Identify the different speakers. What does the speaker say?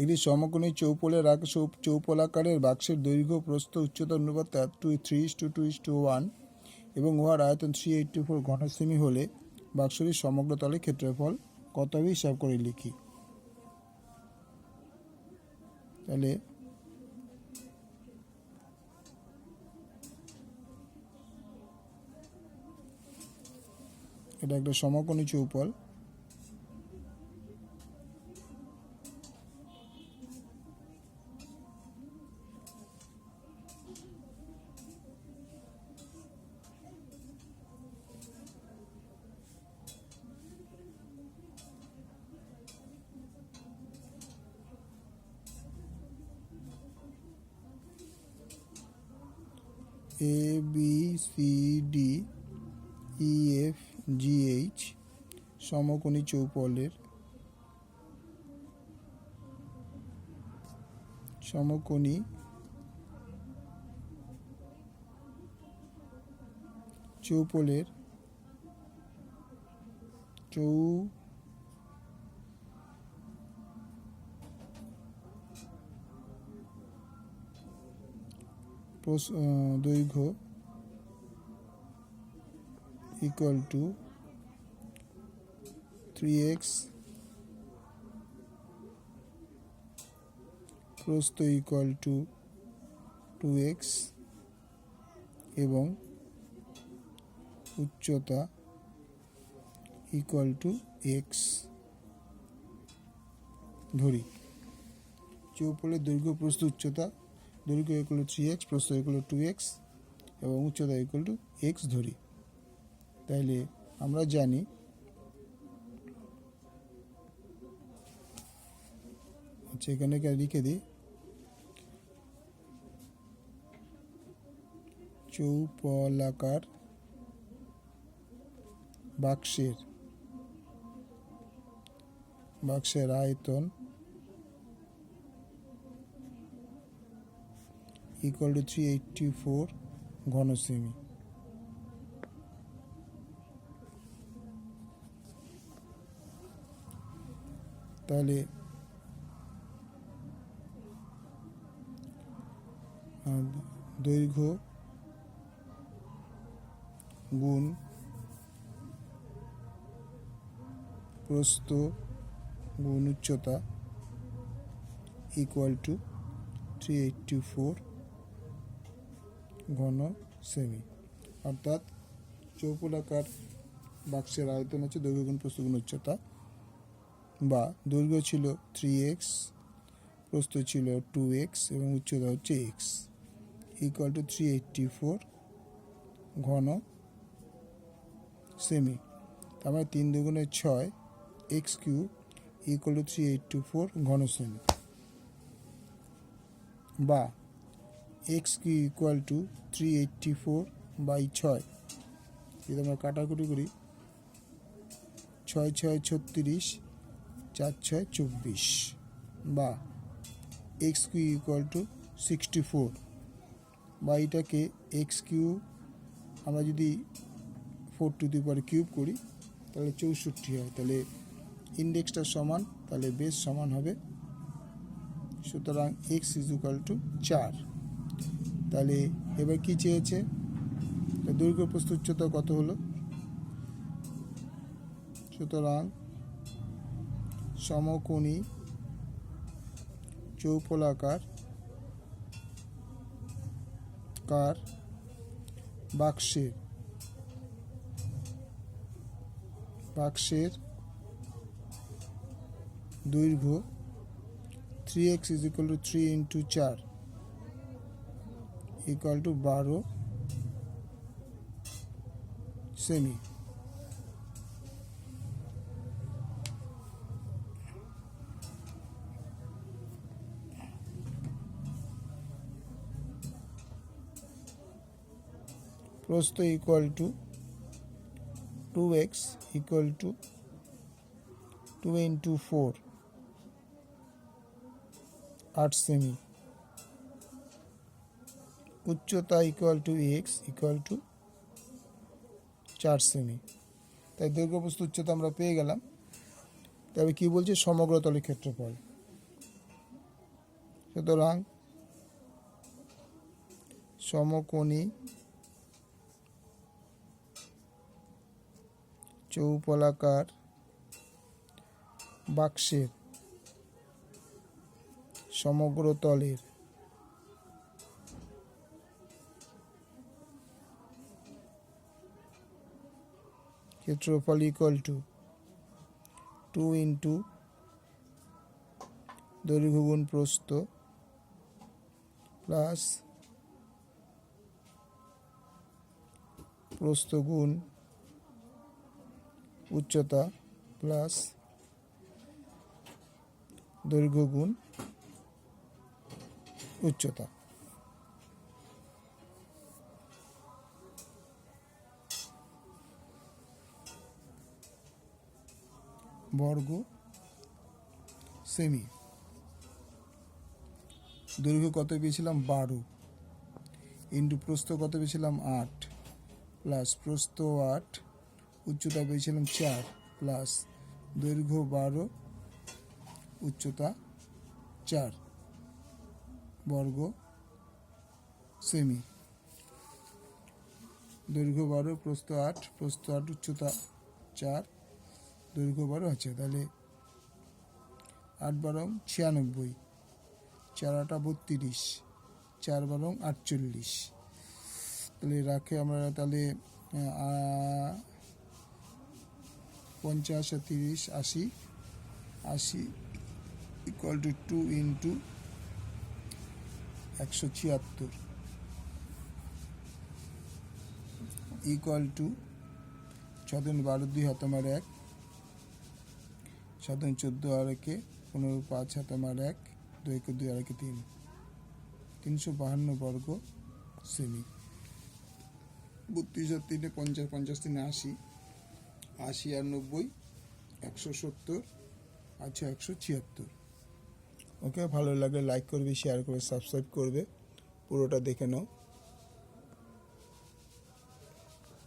Speaker 1: একটি সমকোণী চৌপলের চৌপলাকারের বাক্সের দৈর্ঘ্য, প্রস্থ, উচ্চতা অনুপাত two, three is two two is two, one এবং উহার আয়তন থ্রি এইটটি ফোর ঘনসেমি হলে বাক্সটির সমগ্র তলে ক্ষেত্রফল কত হবে হিসাব করে লিখি। তাহলে এটা একটা সমকোণী চৌপল। A B C D E F G H সমকোণী চৌপলের সমকোণী চৌপলের চৌ আহ, দৈর্ঘ্য equal to 3x প্রস্থ ইকুয়াল টু টু এক্স এবং উচ্চতা ইকুয়াল টু এক্স ধরি। চৌপলের দৈর্ঘ্য প্রস্থ উচ্চতা দৈর্ঘ্য ইকুয়াল টু থ্রি এক্স প্রস্থ ইকুয়াল টু এক্স এবং উচ্চতা ইকুয়াল টু এক্স ধরি। তাইলে আমরা জানি আচ্ছা এখানে লিখে দিই। চৌপলাকার বাক্সের বাক্সের আয়তন equal to three eighty four ঘন সেমি তাহলে দৈর্ঘ্য গুণ প্রস্থ গুণ উচ্চতা equal to three eighty four ঘন সেমি অর্থাৎ চৌপলাকার বাক্সের আয়তন হচ্ছে দৈর্ঘ্য গুণ উচ্চতা বা দৈর্ঘ্য ছিল থ্রি এক্স প্রস্থ ছিল টু এক্স এবং উচ্চতা হচ্ছে X equal to three eighty four ঘন সেমি তার মানে তিন দুগুণে ছয় X cube equal to three eighty four ঘন সেমি বা X cube equal to three eighty four by ছয়। যদি আমরা কাটাকুটি করি, ছয় ছয় ছত্রিশ, চার ছয় চব্বিশ বা X cube equal to sixty four বা এটাকে এক্স কিউ, আমরা যদি four to the power cube করি, তাহলে চৌষট্টি হয়। তাহলে ইন্ডেক্সটা সমান, তাহলে বেস সমান হবে। সুতরাং এক্স ইজ ইকুয়াল টু চার। তাহলে এবার কি চেয়েছে? দৈর্ঘ্য প্রস্থ উচ্চতা কত হলো? সুতরাং সমকোণী চৌপলাকার কার বাক্সের বাক্সের দৈর্ঘ্য three X is to three into চার। ইকুয়াল টু বারো সেমি প্রস্থ equal to two X equal to two into four আট সেমি উচ্চতা equal to X equal to চার সেমি তাই দৈর্ঘ্য প্রস্থ উচ্চতা আমরা পেয়ে গেলাম। তবে কি বলছে? সমগ্র তলের ক্ষেত্রফল। সুতরাং সমকোণী চৌপলাকার বাক্সের সমগ্র তলের ক্ষেত্রফল ইকুয়াল টু টু ইন্টু দৈর্ঘ্য গুণ প্রস্থ প্লাস প্রস্থ গুণ উচ্চতা প্লাস দৈর্ঘ্য গুণ উচ্চতা। বর্গ সেমি। দৈর্ঘ্য কত পেয়েছিলাম? বারো। ইন্টু প্রস্থ কত পেয়েছিলাম? আট। প্লাস প্রস্থ আট, উচ্চতা পেয়েছিলাম চার। প্লাস দৈর্ঘ্য বারো, উচ্চতা চার। বর্গ সেমি। দৈর্ঘ্য বারো, প্রস্থ আট প্রস্থ আট, উচ্চতা চার। দৈর্ঘ্য বারো আছে, তাহলে আট বারং ছিয়ানব্বই চার আটা বত্রিশ, চার বারং আটচল্লিশ। তাহলে রাখে আমরা তাহলে পঞ্চাশ তিরিশ, আশি। আশি ইকুয়াল টু টু ইন্টু একশো ছিয়াত্তর। ইকুয়াল টু ছদিন বারো দুই হাত আমার এক সাধারণ চোদ্দ আর একে পনেরো পাঁচ হাত আমার এক, দুই একে দুই আর একে তিন। তিনশো বাহান্ন বর্গ সেমি। বত্রিশ আর তিনে পঞ্চাশ পঞ্চাশ তিনে আশি। আশি আর নব্বই, একশো সত্তর আচ্ছা একশো ছিয়াত্তর। ওকে, ভালো লাগলে লাইক করবে শেয়ার করবে সাবস্ক্রাইব করবে। পুরোটা দেখে নাও।